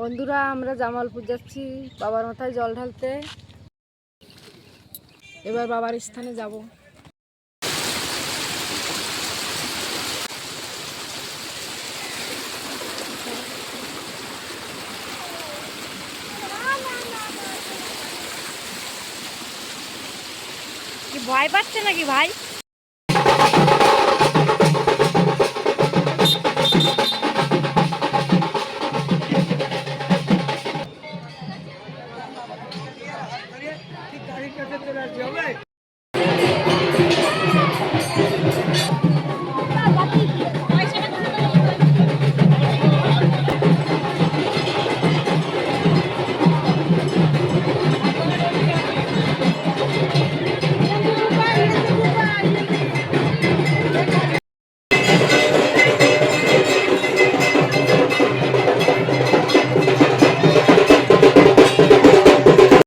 বন্ধুরা, আমরা জামালপুর যাচ্ছি বাবার মাথায় জল ঢালতে। এবার বাবার স্থানে যাব। ভয় পাচ্ছে নাকি ভাই? की काही कसं तुला जेवण